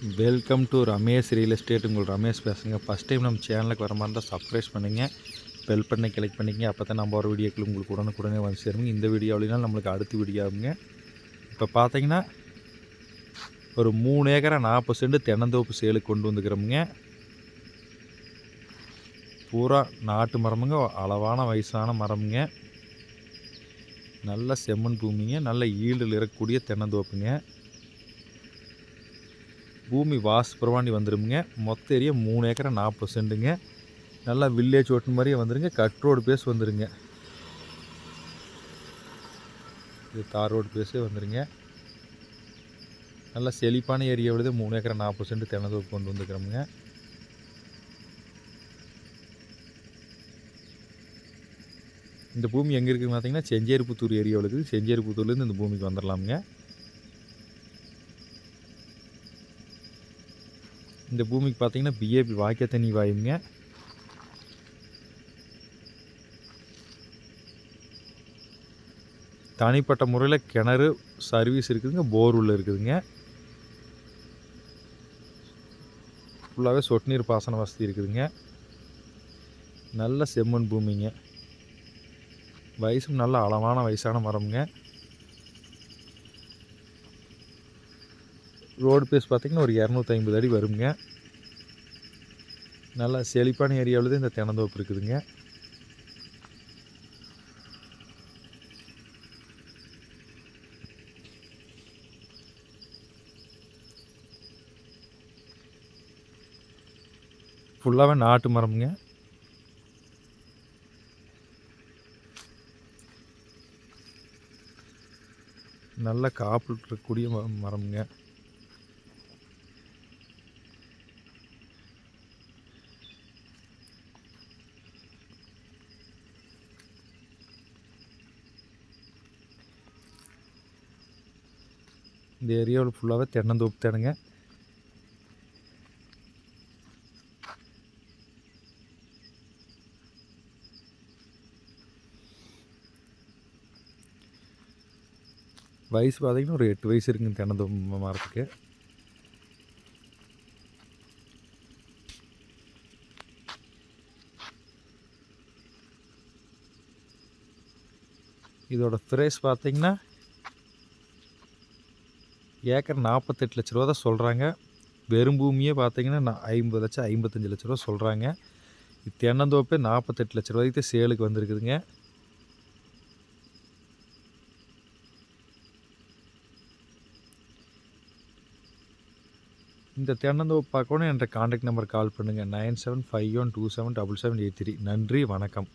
Welcome to Ramesh real estate உங்கள் ரமேஷ் பேசுங்க first time நம்ம சேனலுக்கு வர மாதிரி இருந்தால் சப்ஸ்கிரைப் பண்ணுங்க. பெல் பண்ணை கிளிக் பண்ணிக்கங்க. அப்போ தான் நம்ம ஒரு வீடியோக்கள் உங்களுக்கு உடனுக்குடனே வந்து சேருங்க. இந்த வீடியோவிலாம் நம்மளுக்கு அடுத்த வீடியோ ஆகுங்க. இப்போ பார்த்தீங்கன்னா ஒரு மூணு ஏக்கரை நாற்பது சென்ட் தென்னந்தோப்பு சேலுக்கு கொண்டு வந்துக்கிறோமுங்க. பூரா நாட்டு மரமுங்க. அளவான வயசான மரமுங்க. நல்ல செம்மண் பூமிங்க. நல்ல ஈல்டில் இருக்கக்கூடிய தென்னந்தோப்புங்க. பூமி வாஸ் பிரவாண்டி வந்துடுங்க மொத்த ஏரியா மூணு ஏக்கரை நாற்பது சென்ட்டுங்க நல்லா வில்லேஜ் ஓட்டு மாதிரியே வந்துருங்க. கட் ரோடு பேஸ் வந்துருங்க. இது தார் ரோடு பேஸே வந்துருங்க. நல்லா செழிப்பான ஏரியாவில் மூணு ஏக்கரை நாற்பது சென்ட் தென்னந்தோப்பு கொண்டு வந்துக்கிறோமுங்க இந்த பூமி எங்கே இருக்குதுன்னு பார்த்தீங்கன்னா செஞ்சேரிப்புத்தூர் ஏரியாவில் இருக்குது செஞ்சேரிப்புத்தூர்லேருந்து இந்த பூமிக்கு வந்துடலாமுங்க இந்த பூமிக்கு பார்த்தீங்கன்னா பிஏபி வாய்க்க தண்ணி வாயுங்க. தனிப்பட்ட முறையில் கிணறு சர்வீஸ் இருக்குதுங்க போர் இருக்குதுங்க. ஃபுல்லாகவே சொட்டு நீர் பாசன வசதி இருக்குதுங்க. நல்ல செம்மண் பூமிங்க. வயசும் நல்ல அளவான வயசான மரம்ங்க. ரோடு பேஸ் பார்த்திங்கன்னா ஒரு இரநூத்தி ஐம்பது அடி வருங்க. நல்லா செழிப்பான ஏரியாவில் தான் இந்த தென்னந்தோப்பு இருக்குதுங்க. ஃபுல்லாகவே நாட்டு மரம்ங்க. நல்ல காப்பு இருக்கக்கூடிய ம- மரம்ங்க. இந்த ஏரியாவில் ஃபுல்லாகவே தென்னந்தோப்பு தானுங்க. வயசு பார்த்தீங்கன்னா ஒரு எட்டு வயசு இருக்குங்க தென்னந்தோப்பு மரத்துக்கு. இதோட ஃப்ரேஸ் பார்த்தீங்கன்னா ஏக்கர் நாற்பத்தெட்டு லட்ச ரூபா தான் சொல்கிறாங்க வெறும் பூமியே பார்த்தீங்கன்னா நான் ஐம்பது லட்சம் ஐம்பத்தஞ்சு லட்ச ரூபா சொல்கிறாங்க இது தென்னந்தோப்பே நாற்பத்தெட்டு லட்ச ரூபாய்க்கு சேலுக்கு வந்திருக்குதுங்க. இந்த தென்னந்தோப்பு பார்க்கணும் என்ற காண்டாக்ட் நம்பர் கால் பண்ணுங்கள் nine seven five one two seven double seven eight three. நன்றி வணக்கம்.